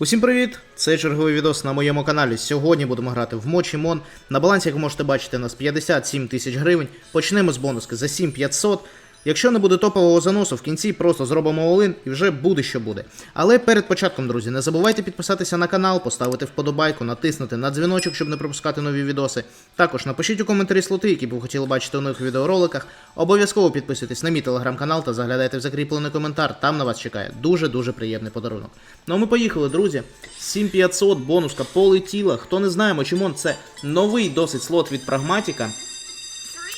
Усім привіт! Це черговий відос на моєму каналі. Сьогодні будемо грати в Мочімон. На балансі, як ви можете бачити, у нас 57 тисяч гривень. Почнемо з бонуски за 7500. Якщо не буде топового заносу, в кінці просто зробимо олин і вже буде що буде. Але перед початком, друзі, не забувайте підписатися на канал, поставити вподобайку, натиснути на дзвіночок, щоб не пропускати нові відоси. Також напишіть у коментарі слоти, які б ви хотіли бачити у нових відеороликах. Обов'язково підписуйтесь на мій телеграм-канал та заглядайте в закріплений коментар. Там на вас чекає дуже-дуже приємний подарунок. Ну а ми поїхали, друзі. 7500 бонуска полетіла. Хто не знає, Мочимон це новий досить слот від прагматіка.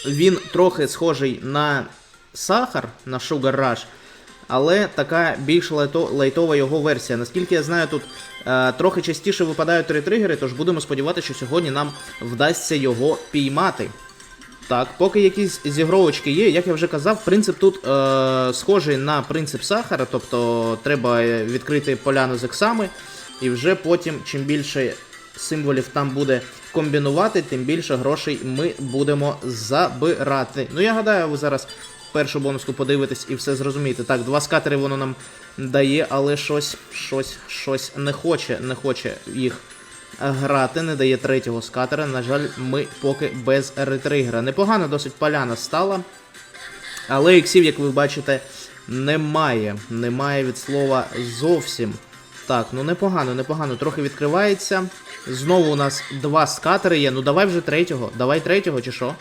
Він трохи схожий на сахар, на Sugar Rush, але така більш лайто, лайтова його версія. Наскільки я знаю, тут е, трохи частіше випадають три тригери, тож будемо сподіватися, що сьогодні нам вдасться його піймати. Так, поки якісь зігровочки є, як я вже казав, принцип тут е, схожий на принцип сахара, тобто треба відкрити поляну з ексами, і вже потім, чим більше символів там буде комбінувати, тим більше грошей ми будемо забирати. Ну я гадаю, ви зараз першу бонуску подивитесь і все зрозумієте. Так, два скатери воно нам дає, але щось, щось, щось не хоче, не хоче їх грати, не дає третього скатера. На жаль, ми поки без ретригера. Непогано досить поляна стала. Але іксів, як ви бачите, немає. Немає від слова зовсім. Так, ну непогано, непогано. Трохи відкривається. Знову у нас два скатери є. Ну давай вже третього. Давай третього, чи що?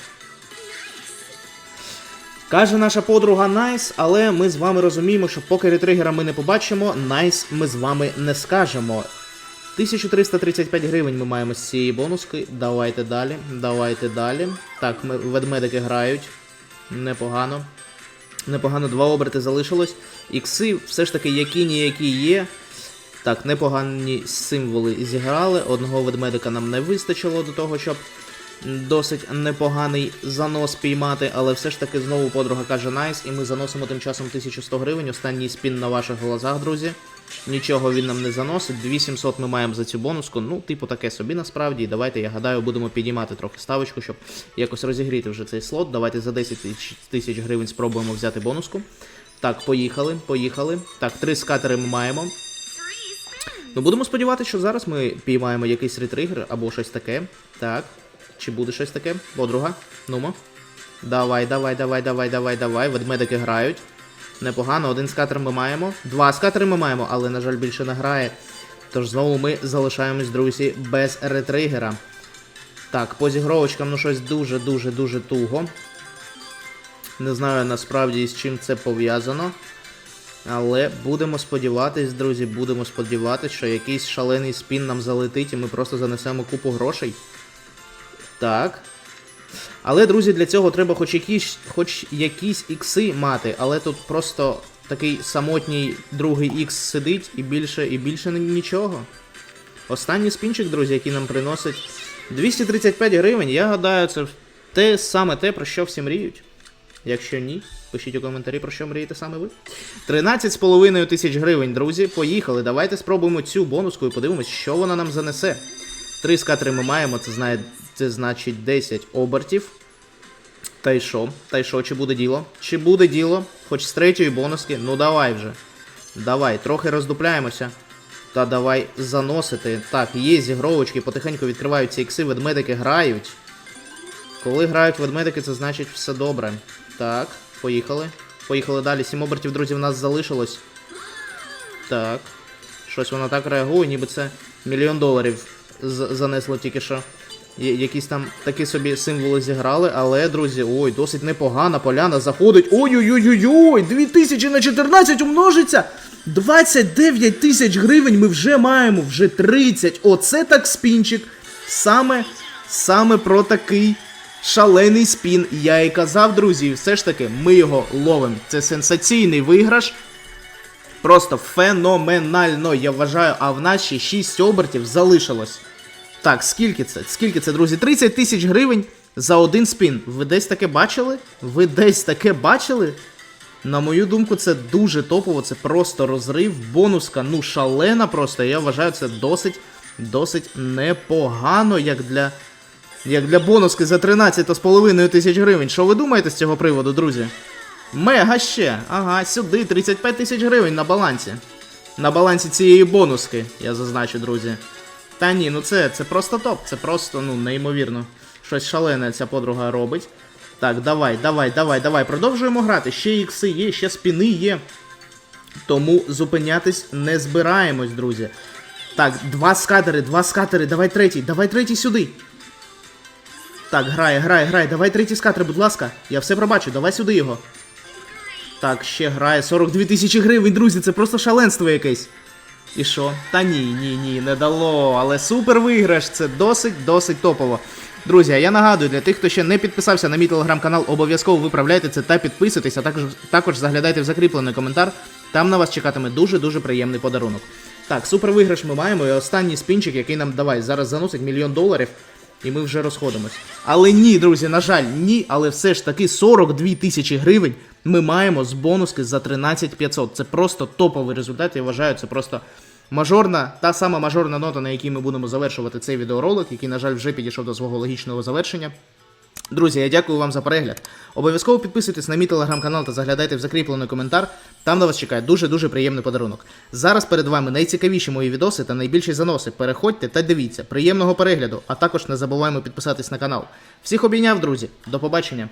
Каже наша подруга Найс, але ми з вами розуміємо, що поки ретригера ми не побачимо, Найс ми з вами не скажемо. 1335 гривень ми маємо з цієї бонуски. Давайте далі. Давайте далі. Так, ми, ведмедики грають. Непогано. Непогано, два оберти залишилось. Ікси все ж таки які ніякі є. Так, непогані символи зіграли. Одного ведмедика нам не вистачило до того, щоб досить непоганий занос піймати, але все ж таки знову подруга каже найс, і ми заносимо тим часом 1100 гривень. Останній спін на ваших глазах, друзі. Нічого він нам не заносить. 2700 ми маємо за цю бонуску. Ну, типу, таке собі насправді. І давайте, я гадаю, будемо підіймати трохи ставочку, щоб якось розігріти вже цей слот. Давайте за 10 тисяч гривень спробуємо взяти бонуску. Так, поїхали, поїхали. Так, три скатери ми маємо. Ну, будемо сподіватися, що зараз ми піймаємо якийсь ретригер або щось таке. Так. Чи буде щось таке? Подруга. Нумо. Давай, давай, давай, давай, давай, давай. Ведмедики грають. Непогано, один скатер ми маємо. Два скатери ми маємо, але, на жаль, більше не грає. Тож знову ми залишаємось, друзі, без ретригера. Так, по зігровочкам, ну щось дуже-дуже-дуже туго. Не знаю насправді з чим це пов'язано. Але будемо сподіватись, друзі, будемо сподіватись, що якийсь шалений спін нам залетить і ми просто занесемо купу грошей. Так. Але, друзі, для цього треба хоч якісь, хоч якісь ікси мати, але тут просто такий самотній другий ікс сидить і більше і більше нічого. Останній спінчик, друзі, який нам приносить 235 гривень, я гадаю, це те саме те, про що всі мріють. Якщо ні, пишіть у коментарі, про що мрієте саме ви. 13,5 тисяч гривень, друзі. Поїхали. Давайте спробуємо цю бонуску і подивимось, що вона нам занесе. Три скатери ми маємо, це знає, це значить 10 обертів. Та й що? Та й що, чи буде діло? Чи буде діло? Хоч з третьої бонуски? Ну давай вже. Давай, трохи роздупляємося. Та давай заносити. Так, є зігровочки, потихеньку відкриваються ікси, ведмедики грають. Коли грають ведмедики, це значить все добре. Так, поїхали. Поїхали далі. Сім обертів, друзі, в нас залишилось. Так. Щось воно так реагує, ніби це мільйон доларів занесло тільки що. Якісь там такі собі символи зіграли, але, друзі, ой, досить непогана поляна заходить. Ой-ой-ой-ой-ой! 2000 на 14 умножиться! 29 тисяч гривень ми вже маємо, вже 30. Оце так спінчик. Саме, саме про такий шалений спін. Я і казав, друзі, все ж таки, ми його ловимо. Це сенсаційний виграш. Просто феноменально, я вважаю, а в нас ще 6 обертів залишилось. Так, скільки це? Скільки це, друзі? 30 тисяч гривень за один спін. Ви десь таке бачили? Ви десь таке бачили? На мою думку, це дуже топово, це просто розрив, бонуска, ну шалена просто. Я вважаю, це досить, досить непогано, як для. Як для бонуски за 13,5 тисяч гривень. Що ви думаєте з цього приводу, друзі? Мега ще. Ага, сюди 35 тисяч гривень на балансі. на балансі цієї бонуски, я зазначу, друзі. Та ні, ну це, це просто топ, це просто, ну, неймовірно. Щось шалене ця подруга робить. Так, давай, давай, давай, давай. Продовжуємо грати. Ще ікси є, ще спіни є. Тому зупинятись не збираємось, друзі. Так, два скатери, два скатери, давай третій, давай третій сюди. Так, грає, грає, грає, давай третій скатер, будь ласка. Я все пробачу, давай сюди його. Так, ще грає 42 тисячі гривень, друзі, це просто шаленство якесь. І що? Та ні, ні, ні, не дало. Але супер виграш, це досить, досить топово. Друзі, а я нагадую, для тих, хто ще не підписався на мій телеграм-канал, обов'язково виправляйте це та підписуйтесь, а також, також заглядайте в закріплений коментар. Там на вас чекатиме дуже-дуже приємний подарунок. Так, супер виграш ми маємо, і останній спінчик, який нам давай зараз заносить мільйон доларів, і ми вже розходимось. Але ні, друзі, на жаль, ні, але все ж таки 42 тисячі гривень ми маємо з бонуски за 13 500. Це просто топовий результат, я вважаю, це просто мажорна, та сама мажорна нота, на якій ми будемо завершувати цей відеоролик, який, на жаль, вже підійшов до свого логічного завершення. Друзі, я дякую вам за перегляд. Обов'язково підписуйтесь на мій телеграм-канал та заглядайте в закріплений коментар. Там на вас чекає дуже-дуже приємний подарунок. Зараз перед вами найцікавіші мої відоси та найбільші заноси. Переходьте та дивіться. Приємного перегляду, а також не забуваємо підписатись на канал. Всіх обійняв, друзі. До побачення.